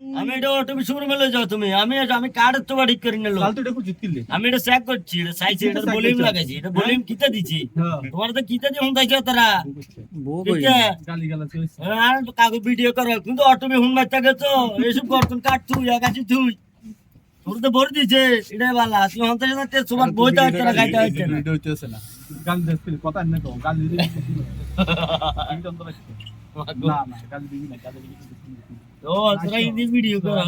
আমি এটা অটোমি শোরুমে লয়ে যাও তুমি। আমি এটা- আমি কার্ডের তো ঠিক করে নিলো তাহলে তো এটা কিনলে আমি এটা চেক করছি এটা চাইছি এটা ভলিউম লাগাইছি এটা ভলিউম কিতা দিছি? হ্যাঁ। তোমার তো কিতা দিয়ে হুন্দাইছো তারা? ঠিক কই? আছে গালি গালা চলছে আর তো কাগজ ভিডিও করো কিন্তু অটোমি হুন্দাই থাকে তো এসব করতুন কাট তুই আকাশি তুই। তোর তো ভরে দিছে এটাই ভালো। তুই হন্তা সাথে তোমার বইটা হচ্ছে না খাইতে হচ্ছে না। ভিডিও হইতেছে না। গালি দিতে কথা না তো গালি রাখছি। না না গালি দিবি না গালি দিবি ও তোরা ইন্দি ভিডিও করো।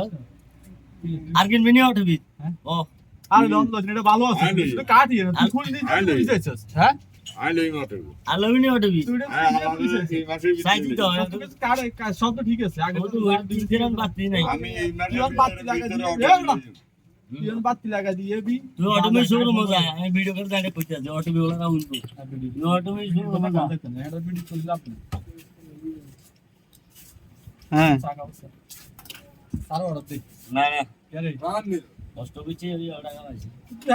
আর কিনবি নি অটোমি? ও। আর লন লন এটা ভালো আছে। কাটি না তুই হ্যাঁ? তুই হ্যাঁ, তো সব ঠিক আছে। আমি বাতি লাগা দিয়ে তুই অটোমি শোরুম মজা এটা ভিডিও চলে যাবে হ্যাঁ। না না। কষ্ট বিছে ওই অর্ডার আছে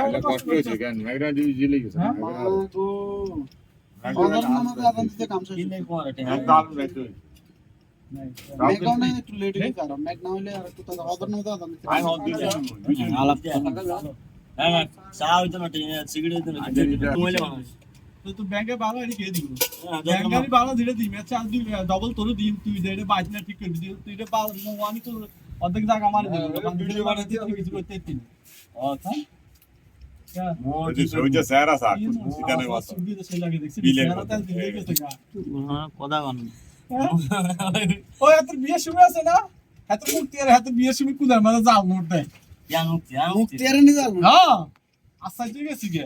এটা কষ্ট হয়েছে কেন? মেঘনা দিবি জিলে গেছে। কোয়ার এটা হ্যাঁ, না না আলাপ হ্যাঁ না চা হইতো না সিগারেট হইতো না তো তুই ব্যাংকে ভালো এনে কে দিব। হ্যাঁ, ব্যাংকে আমি দিই ম্যাচ দিই ডবল তোর দিই তুই দে এটা বাইক না ঠিক করে দিই তুই এটা পাল আমি তো অর্ধেক জায়গা আমার দিই ভিডিও বানাতে কিছু করতে তিন আচ্ছা। হ্যাঁ গেছে গা।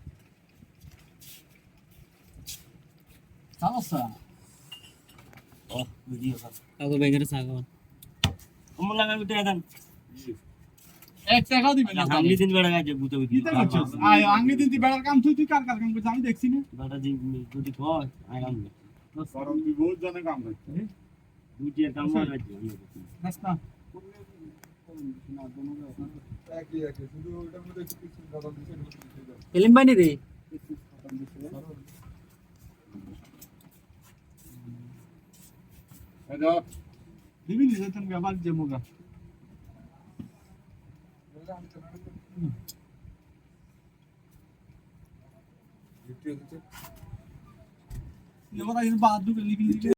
জ্বালা। কইয়া কা কুদার টিয়াড়া দি দরি সাইডে চাল নো এতে আর জানে না দিছে মনে নেই হ্যাঁ মন্নন ভাই আই মন্নন ভাই দেখছি এ কই যাস সিগটা লই আর তুমি বারাই নি হ্যাঁ সামসা ও ভিডিও কর কাকু বেগের সাগর কমন লাগা বিতে দেন এক টাকাও দিবেন না হামলি দিন বেড়া গাছে বুতে বুতে কিতে করছিস আয় আঙ্গে দিদি বেড়ার কাম তুই তুই কার কার কাম করছিস আমি দেখছি না বেড়া দিন যদি কয় আইলাম কারণ তুই বহুত জনে কাম করছিস। দুটি কাম করে রাখছি নাস না ফিল্ম বানি রে Hadi abi. Demin izledim yabancı demoga. ఎవరైనా బాధలు కలిగి